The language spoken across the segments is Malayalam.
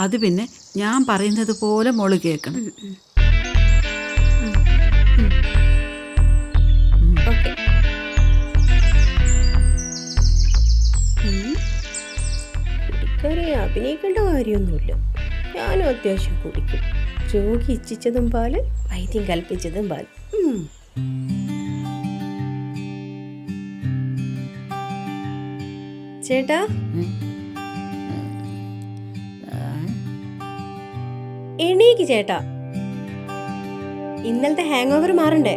അത് പിന്നെ ഞാൻ പറയുന്നത് പോലെ മോൾ കേൾക്കണം. അഭിനയിക്കേണ്ട കാര്യമൊന്നുമില്ല. ഞാനും അത്യാവശ്യം കുടിക്കും. രോഗി ഇച്ഛിച്ചതും പാൽ വൈദ്യം കൽപ്പിച്ചതും പാൽ. ചേട്ടാ? എണീക്ക് ചേട്ടാ. ഇന്നലത്തെ ഹാങ് ഓവർ മാറണ്ടേ?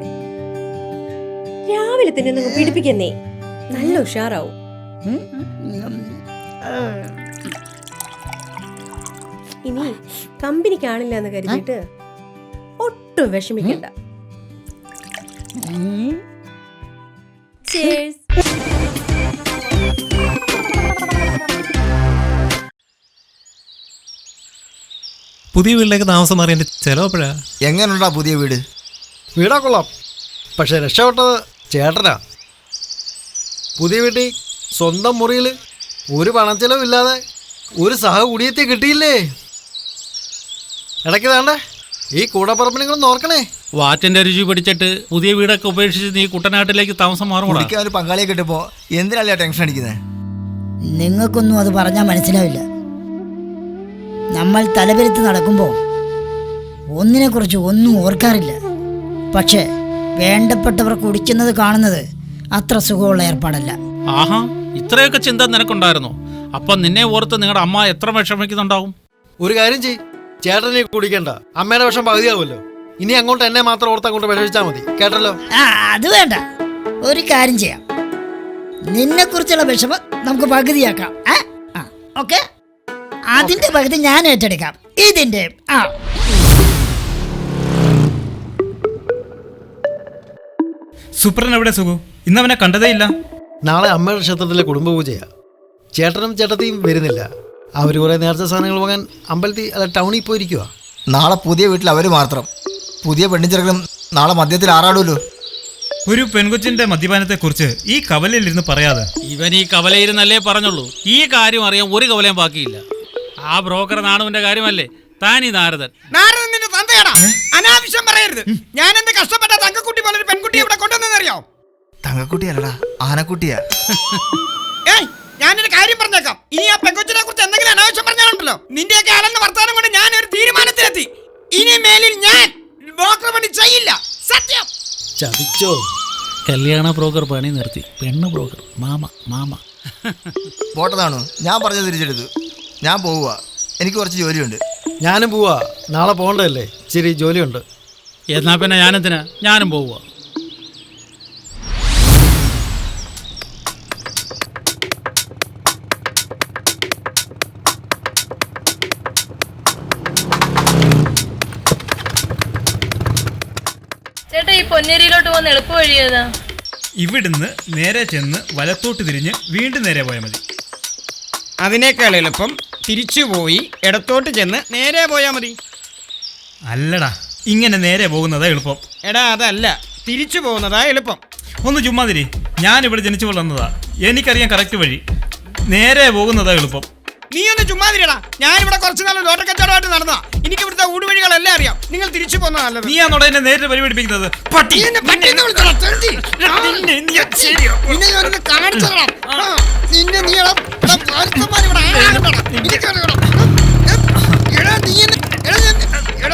രാവിലെ തന്നെ പീഡിപ്പിക്കുന്നേ നല്ല ഉഷാറാവും. ഇനി കമ്പനി കാണില്ല എന്ന് കരുതിയിട്ട് ഒട്ടും വിഷമിക്കണ്ട. Cheers. പുതിയ വീട്ടിലേക്ക് താമസം മാറി എന്റെ ചിലവപ്പോഴാ? എങ്ങനെയുണ്ടാ പുതിയ വീട്? വീടാ കൊള്ളാം. പക്ഷെ രക്ഷപ്പെട്ടത് ചേട്ടനാ. പുതിയ വീട്ടിൽ സ്വന്തം മുറിയിൽ ഒരു പണച്ചെലവില്ലാതെ ഒരു സഹ കുടിയെത്തി കിട്ടിയില്ലേ? ഇടയ്ക്ക് വേണ്ടേ ഈ നിങ്ങൾ നോക്കണേ വാറ്റന്റെ രുചി പിടിച്ചിട്ട് പുതിയ വീടൊക്കെ ഉപേക്ഷിച്ച് നീ കുട്ടനാട്ടിലേക്ക് താമസം മാറുമ്പോൾ പങ്കാളിയെ കിട്ടുമ്പോ എന്തിനല്ലേ ടെൻഷൻ അടിക്കുന്നത് നിങ്ങൾക്കൊന്നും അത് പറഞ്ഞാൽ മനസ്സിലാവില്ല. നമ്മൾ തലപെരുത്ത് നടക്കുമ്പോൾ ഒന്നിനെക്കുറിച്ച് ഒന്നും ഓർക്കാറില്ല. പക്ഷേ വേണ്ടപ്പെട്ടവർ കുടിക്കുന്നത് കാണുന്നത് അത്ര സുഖമുള്ള ഏർപ്പാടല്ല. ആഹാ ഇത്രയൊക്കെ ചിന്ത നിനക്കുണ്ടായിരുന്നോ. അപ്പം നിന്നെ ഓർത്ത് നിങ്ങളുടെ അമ്മ എത്ര വിഷമിക്കുന്നുണ്ടാവും? ഒരു കാര്യം ചെയ് ചേട്ടനെ കുടിക്കണ്ട. അമ്മയുടെ വിഷം പകുതിയാവുമല്ലോ. ഇനി അങ്ങോട്ട് എന്നെ മാത്രം ഓർത്ത് അങ്ങോട്ട് വിഷമിച്ചാൽ മതി. കേട്ടല്ലോ? ആ അത് വേണ്ട. ഒരു കാര്യം ചെയ്യാം. നിന്നെ കുറിച്ചുള്ള വിഷമം നമുക്ക് പകുതിയാക്കാം. ഓക്കേ ആ ഓക്കെ? അതിന്റെ പകുതി ഞാൻ ഏറ്റെടുക്കാം. ഇതിന്റെ ആ. സൂപ്രൻ എവിടെ സുഖു? ഇന്ന് അവനെ കണ്ടതേ ഇല്ല. നാളെ അമ്മയുടെ ക്ഷേത്രത്തിലെ കുടുംബപൂജയാ ചേട്ടനും ചേട്ടത്തിയും വരുന്നില്ല. അവർ കുറേ നേരത്തെ സാധനങ്ങൾ വാങ്ങാൻ അമ്പലത്തിൽ അല്ല ടൗണിൽ പോയിരിക്കുക നാളെ പുതിയ വീട്ടിൽ അവർ മാത്രം. പുതിയ പെണ്ണിച്ചിറകളും നാളെ മദ്യത്തിൽ ആറാടുമല്ലോ ഒരു പെൺകൊച്ചിന്റെ മദ്യപാനത്തെക്കുറിച്ച് ഈ കവലയിൽ ഇരുന്ന് പറയാതെ. ഇവൻ ഈ കവലയിരുന്നല്ലേ പറഞ്ഞുള്ളൂ. ഈ കാര്യം അറിയാൻ ഒരു കവലയും ബാക്കിയില്ല. ആ ബ്രോക്കർ നാണുവിന്റെ കാര്യമല്ലേ? താനി നാരദൻ. നാരദൻ നിന്റെ തന്തയടാ. അനാവശ്യം പറയരുത്. ഞാൻ എന്ത് കഷ്ടപ്പെട്ട തങ്കക്കുട്ടി പോലെ ഒരു പെൺകുട്ടി ഇവിടെ കൊണ്ടുവന്നറിയോ തങ്കക്കുട്ടിയല്ലടാ ആനക്കുട്ടിയാ. ഏയ് ഞാനൊരു കാര്യം പറഞ്ഞേക്കാം. ഇനി ആ പെൺകൊച്ചിനെ കുറിച്ച് എന്തെങ്കിലും അനാവശ്യം പറഞ്ഞാലുണ്ടല്ലോ. നിന്റെയൊക്കെ അലന്ന വർത്താനം കൊണ്ട് ഞാൻ ഒരു തീരുമാനത്തിലെത്തി. ഇനി മേലിൽ ഞാൻ ബ്രോക്കർ പണി ചെയ്യില്ല. സത്യം. ചതിച്ചോ? കല്യാണ ബ്രോക്കർ പണി നിർത്തി. പെണ്ണ് ബ്രോക്കർ. Mama mama. പോട്ടതാണോ? ഞാൻ പറഞ്ഞത് തിരിച്ചെടുത്തു ഞാൻ പോവുക. എനിക്ക് കുറച്ച് ജോലിയുണ്ട്. ഞാനും പോവാ നാളെ പോകണ്ടല്ലേ ശരി ജോലിയുണ്ട്. എന്നാ പിന്നെ ഞാനെന്തിനാ? ഞാനും പോവുക. ചേട്ടാ ഈ പൊന്നേരിയിലോട്ട് പോകുന്ന എളുപ്പ വഴി ഏതാ? ഇവിടുന്ന് നേരെ ചെന്ന് വലത്തോട്ട് തിരിഞ്ഞ് വീണ്ടും നേരെ പോയാൽ മതി. അതിനേക്കാൾ എളുപ്പം തിരിച്ചുപോയി ഇടത്തോട്ട് ചെന്ന് നേരെ പോയാൽ മതി. അല്ലടാ ഇങ്ങനെ നേരെ പോകുന്നതാ എളുപ്പം. എടാ അതല്ല തിരിച്ചു പോകുന്നതാ എളുപ്പം. ഒന്ന് ചുമ്മാതിരി ഞാൻ ഇവിടെ ജനിച്ചു വളർന്നതാ. എനിക്കറിയാം കറക്റ്റ് വഴി. നേരെ പോകുന്നതാ എളുപ്പം. നീ ഒന്ന് ചുമ്മാതിരിടാ ഞാൻ ഇവിടെ കുറച്ച് നാൾ ലോട്ടക്കച്ചവടമായിട്ട് നടന്നാ എനിക്ക് ഇവിടുത്തെ ഊടുവഴികളെല്ലാം അറിയാം. നിങ്ങൾ തിരിച്ചു പോകുന്ന നല്ലത്. നീ ആണോടെ എന്നെ നേരിട്ട് പരിപാടിപ്പിക്കുന്നത്? പട്ടി. നിന്നെ നീ എടാ,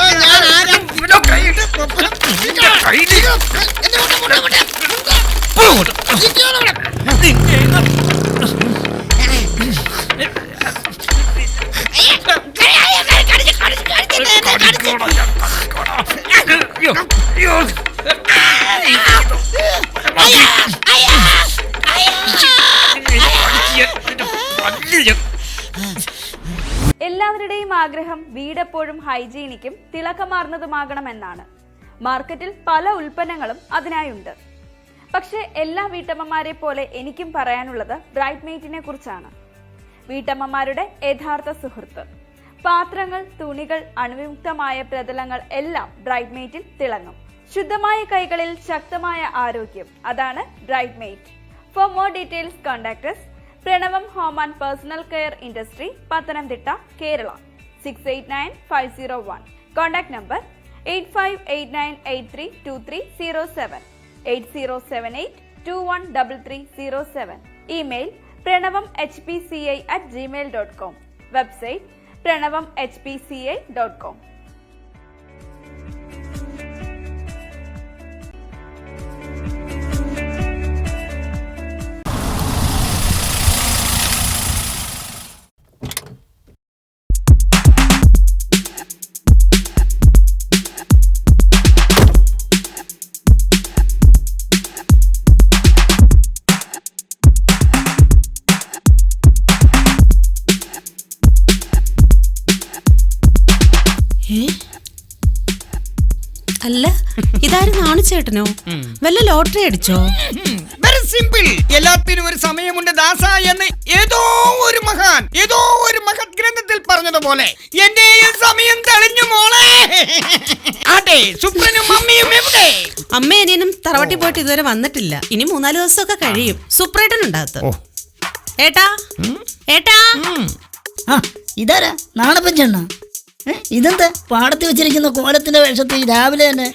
എല്ലാവരുടെയും ആഗ്രഹം വീടെപ്പോഴും ഹൈജീനിക്കും തിളക്കമാർന്നതുമാകണമെന്നാണ്. മാർക്കറ്റിൽ പല ഉൽപ്പന്നങ്ങളും അതിനായുണ്ട്. പക്ഷേ എല്ലാ വീട്ടമ്മമാരെ പോലെ എനിക്കും പറയാനുള്ളത് ബ്രൈറ്റ് മെയ്റ്റിനെ കുറിച്ചാണ്. വീട്ടമ്മമാരുടെ യഥാർത്ഥ സുഹൃത്ത്. പാത്രങ്ങൾ തുണികൾ അണുവിമുക്തമായ പ്രതലങ്ങൾ എല്ലാം ബ്രൈറ്റ് മെയ്റ്റിൽ തിളങ്ങും. ശുദ്ധമായ കൈകളിൽ ശക്തമായ ആരോഗ്യം അതാണ് bright mate for more details contacts Pranavam home and personal care industry Pathanamthitta Kerala. Six eight nine five zero one contact number eight five eight nine eight three two three zero seven eight zero seven eight two one double three zero seven email Pranavam H P C I at Gmail dot com website Pranavam H P C I dot com അല്ല ഇതാരും നാണിച്ചേട്ടനോ? വല്ല ലോട്ടറി അടിച്ചോ? വെരി സിമ്പിൾ എല്ലാത്തിനും ഒരു സമയമുണ്ട് ദാസ എന്ന് ഏതോ ഒരു മഹാൻ ഏതോ ഒരു മഹത് ഗ്രന്ഥത്തിൽ പറഞ്ഞതുപോലെ എന്റെയും സമയം തെളിഞ്ഞു മോളെ. അതെ സുപ്രനും അമ്മയും എവിടെ? അമ്മ അനിയനും തറവാട്ടി പോയിട്ട് ഇതുവരെ വന്നിട്ടില്ല. ഇനി മൂന്നാൽ ദിവസമൊക്കെ കഴിയും. സുപ്രേട്ടൻ ഉണ്ടാകത്ത് ഏട്ടാ? ഏട്ടാ? ഇതാരാ? നാളെ ഏ, ഇതെന്താ? പാടത്ത് വെച്ചിരിക്കുന്ന കോലത്തിന്റെ വേഷത്തിൽ രാവിലെ തന്നെ.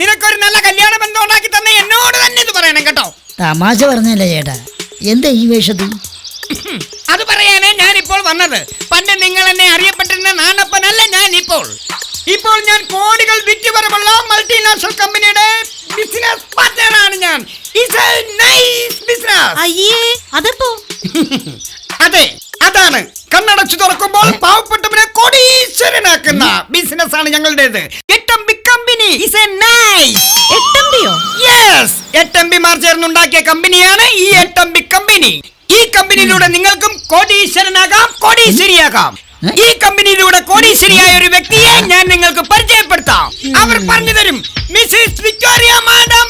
നിനക്കൊരു നല്ല കല്യാണ ബന്ധം ഉണ്ടാക്കി തന്നെ എന്നോട് തന്നെ ഇത് പറയണം കേട്ടോ. തമാശ പറഞ്ഞല്ലേ ചേട്ടാ? എന്താ ഈ വേഷത്തിൽ? അത് പറയാനേ ഞാൻ ഇപ്പോൾ വന്നത്. പണ്ട് നിങ്ങൾ എന്നെ അറിയപ്പെട്ടിരുന്ന നാണപ്പനല്ല ഞാൻ ഇപ്പോൾ ഇപ്പോൾ ഞാൻ കോടികൾ വിറ്റുപരമുള്ള മൾട്ടിനാഷണൽ കമ്പനിയുടെ ബിസിനസ് പാർട്ട്ണറാണ് ഞാൻ. ഇസ് എ നൈസ് ബിസിനസ് അയ്യേ അതെപ്പോ? അതെ അതാണ്. കണ്ണടച്ചു തുറക്കുമ്പോൾ പാവപ്പെട്ടവനെ കോടീശ്വരനാക്കുന്ന ബിസിനസ് ആണ് ഞങ്ങളുടേത്. എട്ടമ്പി കമ്പനി ഇസ് എ നൈസ് എട്ടമ്പിയോ യെസ് എട്ടമ്പിമാർ ചേർന്നുണ്ടാക്കിയ കമ്പനിയാണ് ഈ എട്ടമ്പി കമ്പനി ഈ കമ്പനിയിലൂടെ നിങ്ങൾക്കും കോടീശ്വരനാകാം കോടീശ്വരിയാകാം. ഈ കമ്പനിയിലൂടെ കോടീശ്വരിയായ ഒരു വ്യക്തിയെ ഞാൻ നിങ്ങൾക്ക് പരിചയപ്പെടുത്താം. അവർ പറഞ്ഞു തരും മിസ്സിസ് വിക്ടോറിയ മാഡം